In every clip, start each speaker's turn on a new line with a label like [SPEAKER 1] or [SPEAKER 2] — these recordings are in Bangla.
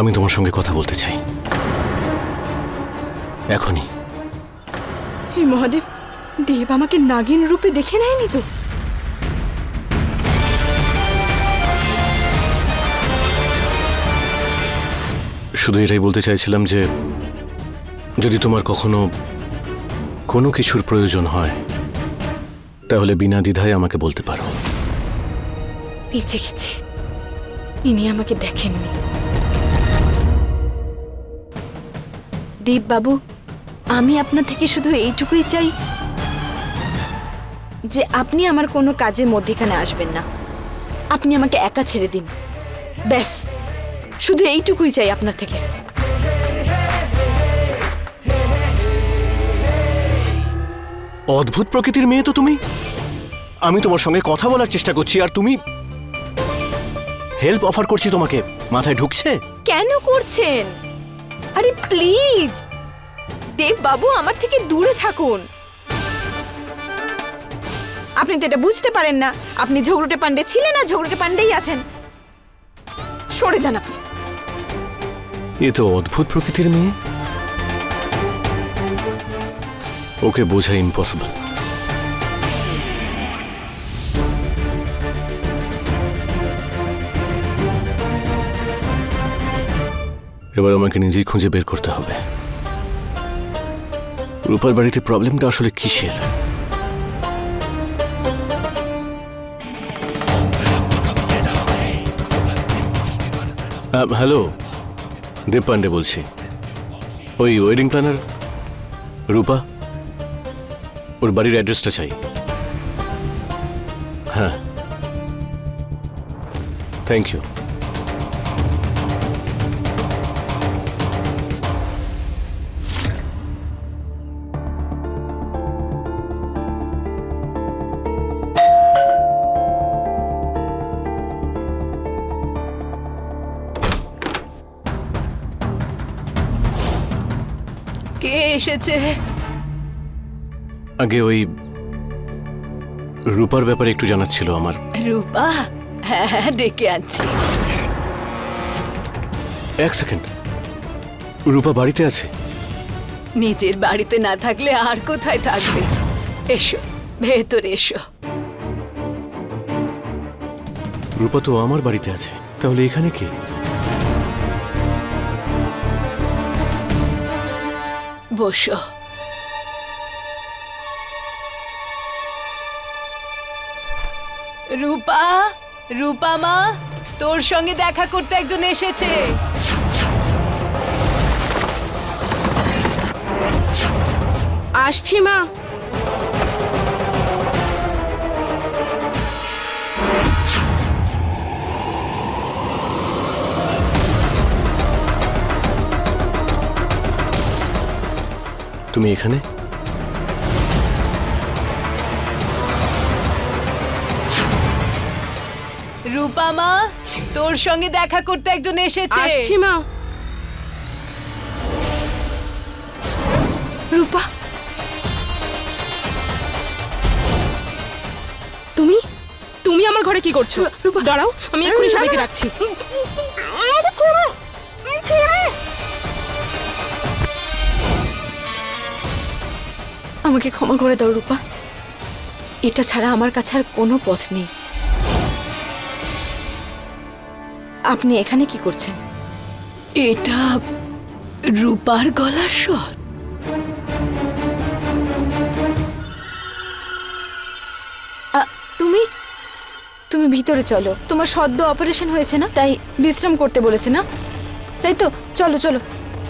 [SPEAKER 1] আমি তোমার সঙ্গে কথা বলতে চাই। এখনই।
[SPEAKER 2] হে মহাদেব দেব আমাকে নাগিন রূপে দেখে নেয়নি তো?
[SPEAKER 1] শুধু এটাই বলতে চাইছিলাম যে যদি তোমার কখনো কোনো কিছুর প্রয়োজন হয় তাহলে বিনা দ্বিধায় আমাকে বলতে পারো।
[SPEAKER 2] বেঁচে গেছি। ইনি আমাকে দেখেননি। দেব বাবু আমি আপনার থেকে শুধু এইটুকুই চাই যে আপনি আমার কোনো কাজের মধ্যেখানে আসবেন না। আপনি আমাকে একা ছেড়ে দিন। ব্যাস শুধু এইটুকুই চাই আপনার থেকে।
[SPEAKER 1] অদ্ভুত প্রকৃতির মেয়ে তো তুমি। আমি তোমার সঙ্গে কথা বলার চেষ্টা করছি আর তুমি হেল্প অফার করছি তোমাকে। মাথায় ঢুকছে?
[SPEAKER 2] কেন করছেন? আরে প্লিজ। দেব বাবু আমার থেকে দূরে থাকুন। আপনি তো এটা বুঝতে পারেন না। আপনি ঝগড়ুটে পান্ডে ছিলেন না ঝগড়ুটে পান্ডেই আছেন। সরে যান আপনি।
[SPEAKER 1] এ তো অদ্ভুত প্রকৃতির মেয়ে। ওকে বোঝা ইম্পসিবল এবার আমাকে নিজেই খুঁজে বের করতে হবে। রূপার বাড়িতে প্রবলেমটা আসলে কিসের? হ্যালো, দেব পান্ডে বলছি। ওই ওয়েডিং প্ল্যানার রূপা? ওর বাড়ির অ্যাড্রেসটা চাই। হ্যাঁ। থ্যাংক ইউ
[SPEAKER 3] এসেছে।
[SPEAKER 1] আগে ওই রূপার ব্যাপারে একটু জানার ছিল আমার।
[SPEAKER 3] রূপা? হ্যাঁ হ্যাঁ ডেকে আনছি।
[SPEAKER 1] এক সেকেন্ড। রূপা বাড়িতে আছে?
[SPEAKER 3] নিজের বাড়িতে না থাকলে আর কোথায় থাকবে? এসো ভেতরে এসো।
[SPEAKER 1] রূপা তো আমার বাড়িতে আছে। তাহলে এখানে কে?
[SPEAKER 3] বসো। রূপা রূপা মা তোর সঙ্গে দেখা করতে একজন এসেছে।
[SPEAKER 2] আসছি মা।
[SPEAKER 1] তুমি এখানে?
[SPEAKER 3] রূপা মা তোর সঙ্গে দেখা করতে একজন এসেছে।
[SPEAKER 2] আসছি মা। রূপা। তুমি? তুমি আমার ঘরে কি করছ? রূপা দাঁড়াও আমি এক্ষুনি সবাইকে ডাকছি। আমাকে ক্ষমা করে দাও রূপা। এটা ছাড়া আমার কাছে আর কোনো পথ নেই। আপনি এখানে কি করছেন?
[SPEAKER 3] এটা রূপার গলার স্বর।
[SPEAKER 2] তুমি? তুমি ভিতরে চলো। তোমার সদ্য অপারেশন হয়েছে না? তাই বিশ্রাম করতে বলেছে না? তাই তো? চলো চলো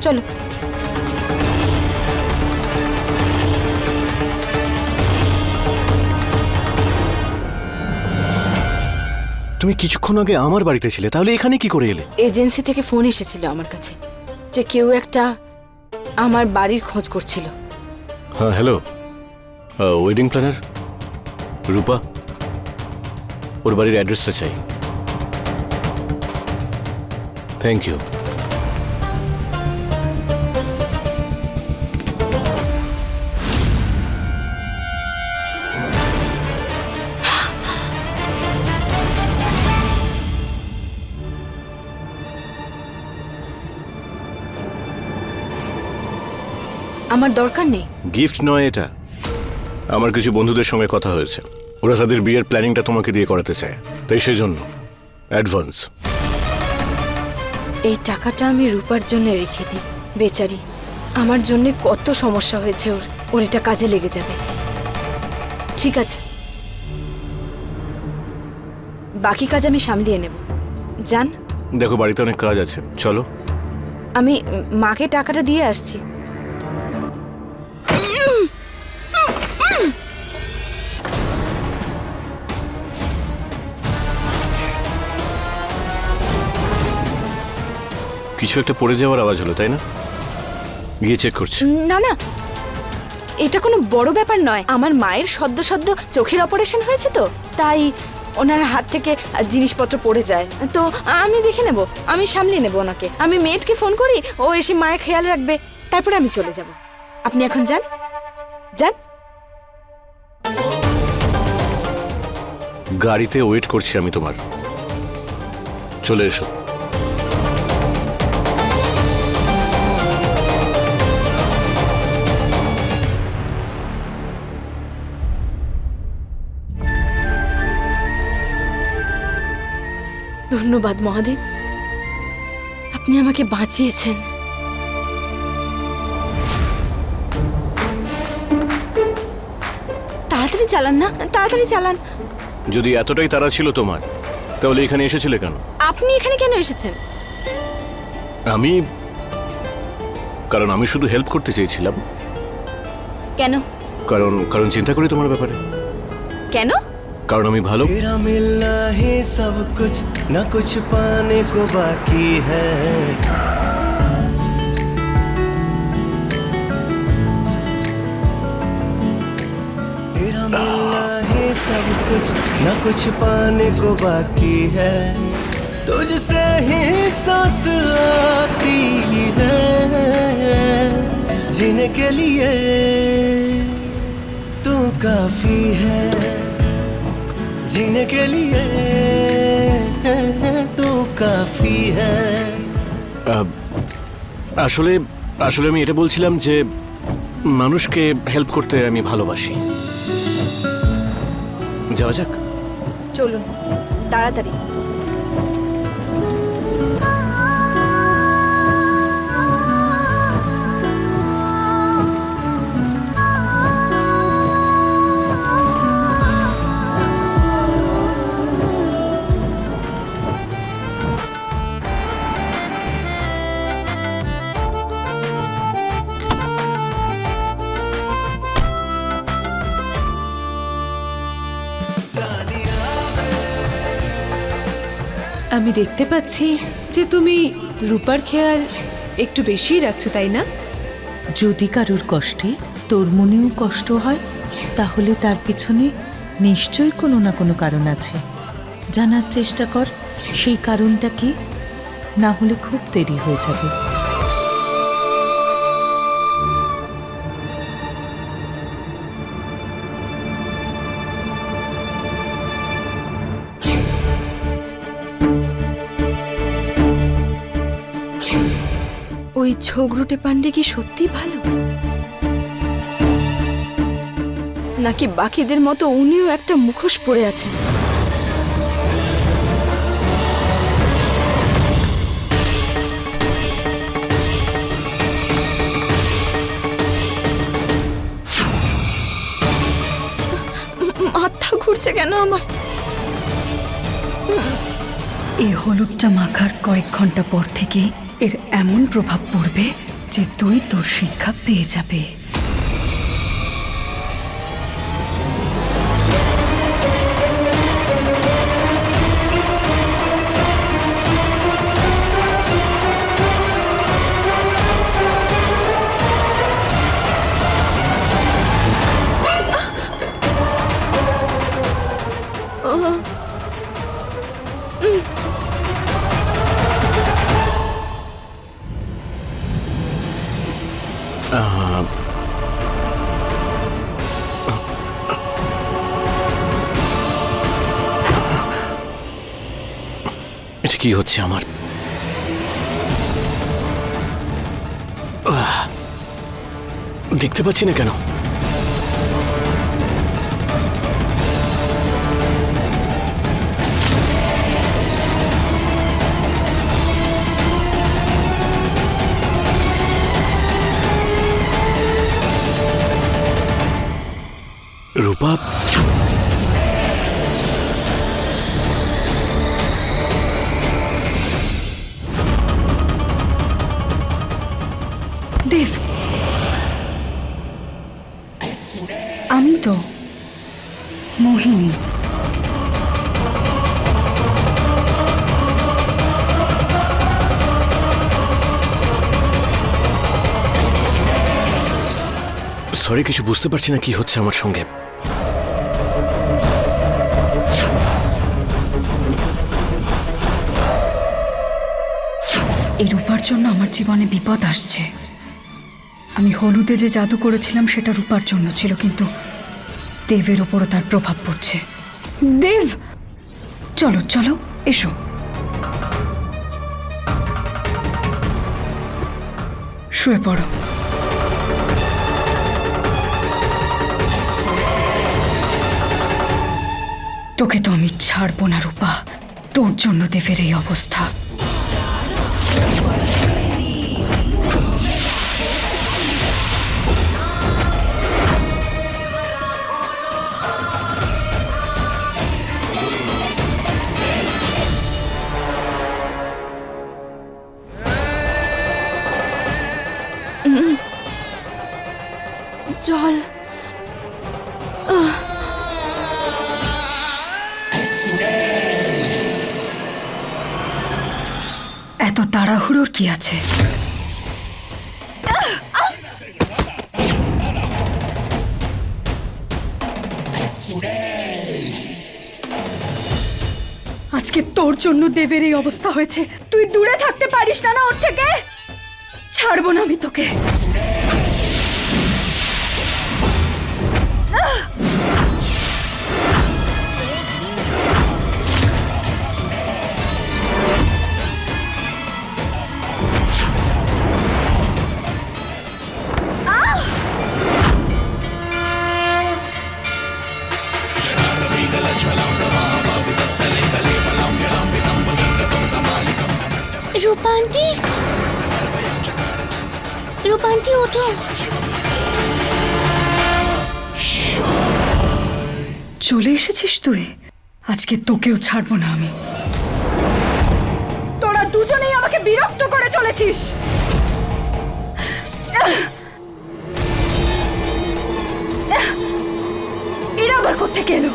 [SPEAKER 2] চলো।
[SPEAKER 1] তুমি কিছুক্ষণ আগে আমার বাড়িতে ছিলে তাহলে এখানে কি করে এলে?
[SPEAKER 2] এজেন্সি থেকে ফোন এসেছিল আমার কাছে যে কেউ একটা আমার বাড়ির খোঁজ করছিল।
[SPEAKER 1] হ্যাঁ হ্যালো ওয়েডিং প্ল্যানার রূপা? ওর বাড়ির অ্যাড্রেসটা চাই। থ্যাংক ইউ
[SPEAKER 2] আমার দরকার নেই।
[SPEAKER 1] গিফট নয় এটা। আমার কিছু বন্ধুদের সঙ্গে কথা হয়েছে। ওরা তাদের বিয়ের প্ল্যানিংটা তোমাকে দিয়ে করাতে চায়। তাই সেই জন্য অ্যাডভান্স।
[SPEAKER 2] এই টাকাটা আমি রূপার জন্য রেখে দিই বেচারি। আমার জন্য কত সমস্যা হয়েছে ওর। ওর এটা কাজে লেগে যাবে। ঠিক আছে। বাকি কাজ আমি সামলিয়ে নেব। যান।
[SPEAKER 1] দেখো বাড়িতে অনেক কাজ আছে। চলো।
[SPEAKER 2] আমি মাকে টাকাটা দিয়ে আসছি।
[SPEAKER 1] কিছু একটা পড়ে যাওয়ার আওয়াজ হলো তাই না? গিয়ে চেক করছি।
[SPEAKER 2] না না। এটা কোনো বড় ব্যাপার নয়। আমার মায়ের সদ্য সদ্য চোখের অপারেশন হয়েছে তো তাই ওনার হাত থেকে জিনিসপত্র পড়ে যায়। তো আমি দেখে নেব আমি সামলিয়ে নেব ওনাকে। আমি মেয়েটকে ফোন করি ও এসে মায়ের খেয়াল রাখবে তারপরে আমি চলে যাব। আপনি এখন যান। যান।
[SPEAKER 1] গাড়িতে ওয়েট করছি আমি তোমার। চলে এসো।
[SPEAKER 2] ধন্যবাদ মহাদেব আপনি আমাকে বাঁচিয়েছেন তাড়াতাড়ি চালান না তাড়াতাড়ি চালান
[SPEAKER 1] যদি এতটাই তারা ছিল তোমার তাহলে এখানে এসেছিলে কেন
[SPEAKER 2] আপনি এখানে কেন এসেছেন
[SPEAKER 1] আমি কারণ আমি শুধু হেল্প করতে চেয়েছিলাম
[SPEAKER 2] কেন
[SPEAKER 1] কারণ কারণ চিন্তা করি তোমার ব্যাপারে
[SPEAKER 2] কেন
[SPEAKER 1] কারণ আমি ভালো
[SPEAKER 4] तेरा मिलना ही सब कुछ न कुछ पाने को बाकी है। तेरा मिलना ही सब कुछ, न कुछ पाने को बाकी है। तुझसे ही सांस आती है, जीने के लिए तू काफ़ी है। जीने के लिए तू काफी है
[SPEAKER 1] আহ, আসলে আসলে আমি এটা বলছিলাম যে মানুষকে হেল্প করতে আমি ভালোবাসি যাওয়া যাক
[SPEAKER 2] চলুন তাড়াতাড়ি
[SPEAKER 5] আমি দেখতে পাচ্ছি যে তুমি রূপার খেয়াল একটু বেশিই রাখছো, তাই না?
[SPEAKER 6] যদি কারোর কষ্টে তোর মনেও কষ্ট হয়, তাহলে তার পিছনে নিশ্চয়ই কোনো না কোনো কারণ আছে। জানার চেষ্টা কর, সেই কারণটা কি? না হলে খুব দেরি হয়ে যাবে।
[SPEAKER 2] ঝগড়ুটে পান্ডে কি সত্যি ভালো? নাকি বাকিদের মতো উনিও একটা মুখোশ পড়ে আছেন? মাথা ঘুরছে কেন আমার?
[SPEAKER 7] এই হলুদটা মাখার কয়েক ঘণ্টা পর থেকে এর এমন প্রভাব পড়বে যে তুই তোর শিক্ষা পেয়ে যাবে।
[SPEAKER 1] কি হচ্ছে আমার? দেখতে পাচ্ছি না কেন? রূপা সরি, কিছু বুঝতে পারছি না কি হচ্ছে আমার সঙ্গে।
[SPEAKER 7] এই রূপার জন্য আমার জীবনে বিপদ আসছে। আমি হলুদে যে জাদু করেছিলাম, সেটা রূপার জন্য ছিল, কিন্তু দেবের ওপরও তার প্রভাব পড়ছে। দেব! চলো চলো, এসো। শুয়ে পড়ো। তোকে তো আমি ছাড়বো না রূপা। তোর জন্য দেবের এই অবস্থা। তাড়াহুড়োর কি আছে? আজকে তোর জন্য দেবের এই অবস্থা হয়েছে। তুই দূরে থাকতে পারিস না না ওর থেকে? ছাড়বো না আমি তোকে।
[SPEAKER 8] রূপা আন্টি রূপা ওঠো।
[SPEAKER 7] চলে এসেছিস তুই? আজকে তোকেও ছাড়বো না আমি। তোরা দুজনেই আমাকে বিরক্ত করে চলেছিস। এরা আবার কোথেকে এলো?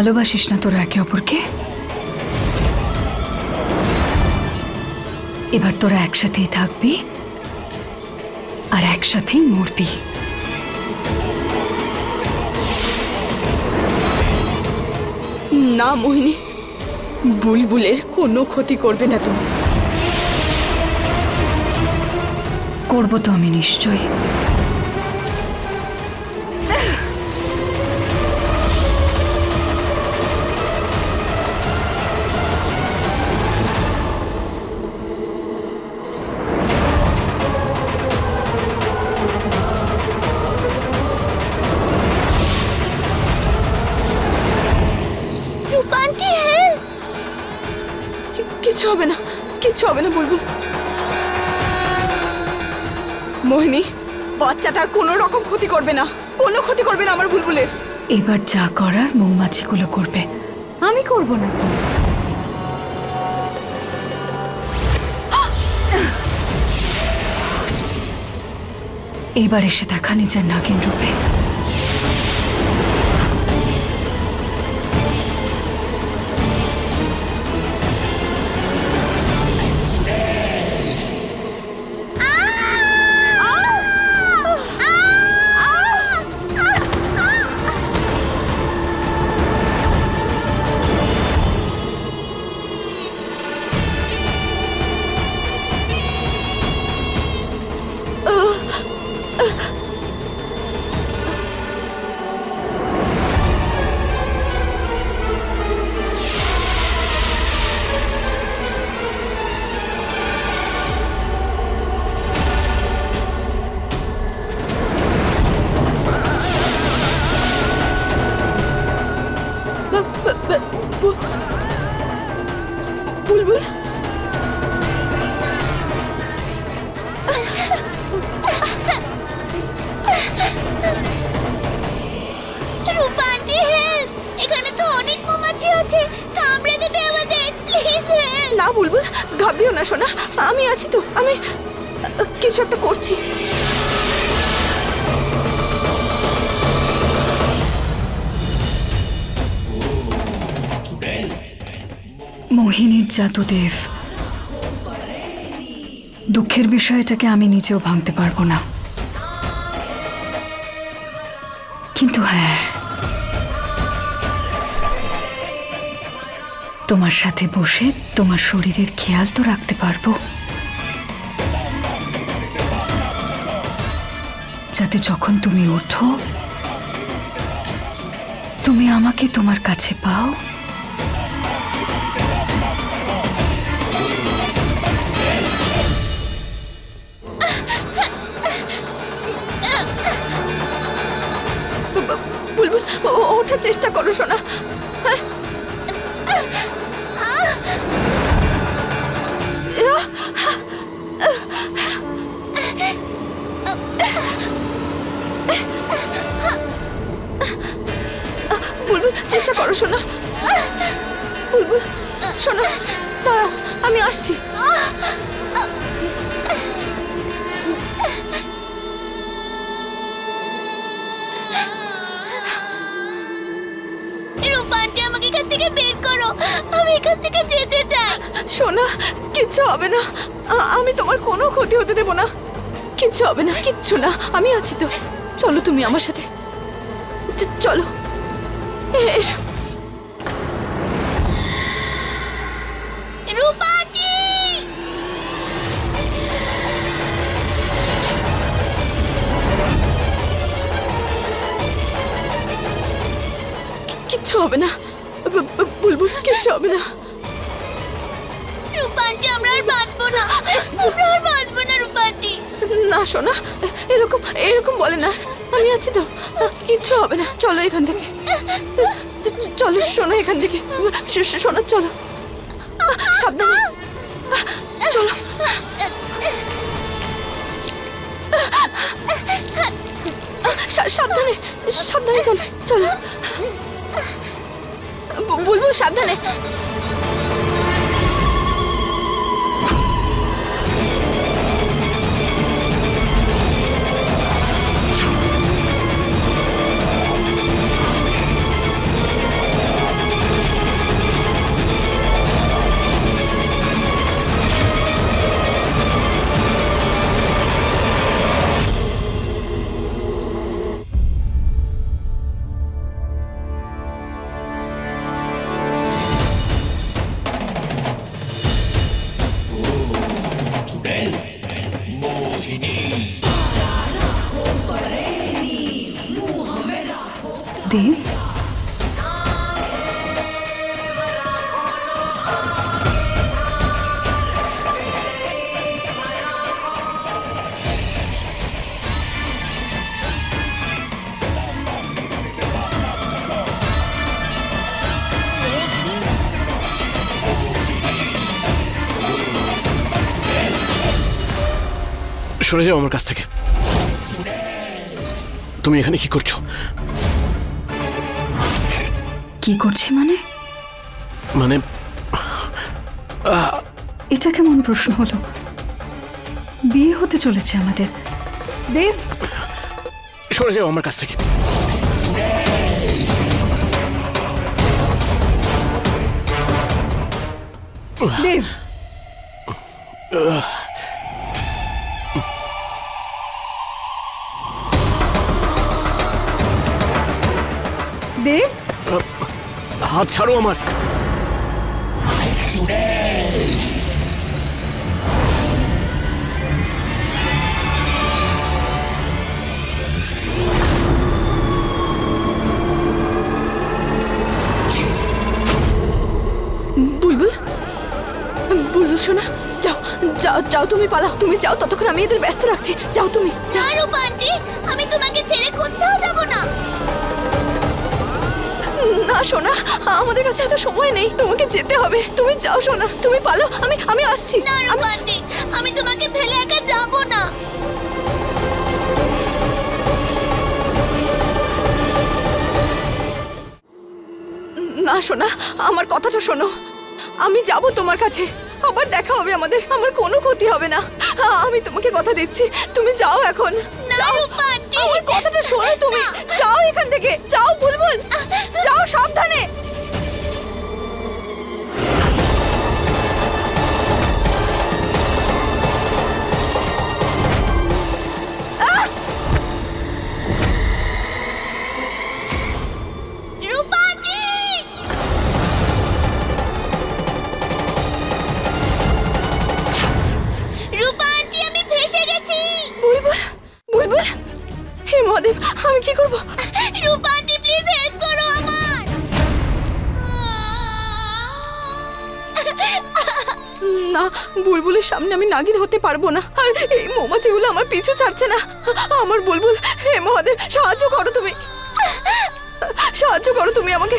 [SPEAKER 7] ভালোবাসিস না তোরা একে অপরকে? এবার তোরা একসাথেই থাকবি আর একসাথেই মরবি।
[SPEAKER 2] না মোহিনী বুলবুলের কোনো ক্ষতি করবে না তুমি।
[SPEAKER 7] করব তো আমি নিশ্চয়ই।
[SPEAKER 2] বুলবুল মোহিনী, বাচ্চাটার কোনো রকম ক্ষতি করবে না। কোনো ক্ষতি করবে না আমার বুলবুলের।
[SPEAKER 7] এবার যা করার মৌমাছিগুলো করবে। আমি করব না কি এবার এসে দেখা নিজের নাগিন রূপে।
[SPEAKER 2] না শোনা আমি আছি তো, আমি কিছু একটা করছি।
[SPEAKER 7] মোহিনীর জাদুদেব। দুঃখের বিষয়টাকে আমি নিজেও ভাঙতে পারব না। কিন্তু হ্যাঁ তোমার সাথে বসে তোমার শরীরের খেয়াল তো রাখতে পারব। যাতে যখন তুমি ওঠো, তুমি আমাকে তোমার কাছে পাও।
[SPEAKER 8] থেকে বের করো। আমি এখান থেকে যেতে চাই।
[SPEAKER 2] সোনা, কিচ্ছু হবে না। আমি তোমার কোনো ক্ষতি হতে দেব না। কিচ্ছু হবে না, কিচ্ছু না। আমি আছি তো। চলো তুমি আমার সাথে। চলো। এসো। এরকম বলে না। আমি আছি তো। কিচ্ছু হবে না। চলো এখান থেকে। চলো, শোনো এখান থেকে। শোনো, চলো। সাবধানে। চলো। সাবধানে। সাবধানে চলো। চলো। বু- বুলবুল সাবধানে।
[SPEAKER 1] সরে যাও আমার কাছ থেকে। তুমি এখানে কি করছ?
[SPEAKER 7] কি করছি মানে?
[SPEAKER 1] মানে
[SPEAKER 7] এটা কেমন প্রশ্ন হলো? বিয়ে হতে চলেছে আমাদের। দেব!
[SPEAKER 1] সরে যাও আমার কাছ থেকে।
[SPEAKER 7] দেব! দেব
[SPEAKER 1] হাত ছাড়ো আমার।
[SPEAKER 2] বুলবুল বুলবুল শোনা যাও যাও যাও তুমি পালাও তুমি যাও ততক্ষণ আমি এদের ব্যস্ত রাখছি। যাও তুমি
[SPEAKER 8] না রূপান্টি আমি তোমাকে ছেড়ে কোথাও যাব না।
[SPEAKER 2] না শোনা আমাদের কাছে এত সময় নেই। তোমাকে যেতে হবে। তুমি যাও শোনা তুমি পালো। আমি আমি আসছি।
[SPEAKER 8] না আমি তোমাকে ফেলে একা যাব না।
[SPEAKER 2] না শোনা আমার কথাটা শোনো। আমি যাব তোমার কাছে। আবার দেখা হবে আমাদের। আমার কোনো ক্ষতি হবে না। আমি তোমাকে কথা দিচ্ছি। তুমি যাও এখন। যাও। আমার কথাটা শোনো তুমি। যাও এখান থেকে। যাও বুলবুল। যাও সাবধানে।
[SPEAKER 8] আমি
[SPEAKER 2] কি করব?
[SPEAKER 8] রূপা আন্টি প্লিজ হেল্প করো আমার।
[SPEAKER 2] না বুলবুলের সামনে আমি নাগিন হতে পারব না। আর এই মৌমাছিগুলো আমার পিছু ছাড়ছে না। আমার বুলবুল হে মহাদেব সাহায্য করো তুমি। সাহায্য করো তুমি আমাকে।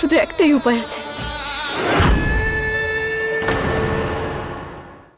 [SPEAKER 2] শুধু একটাই উপায় আছে।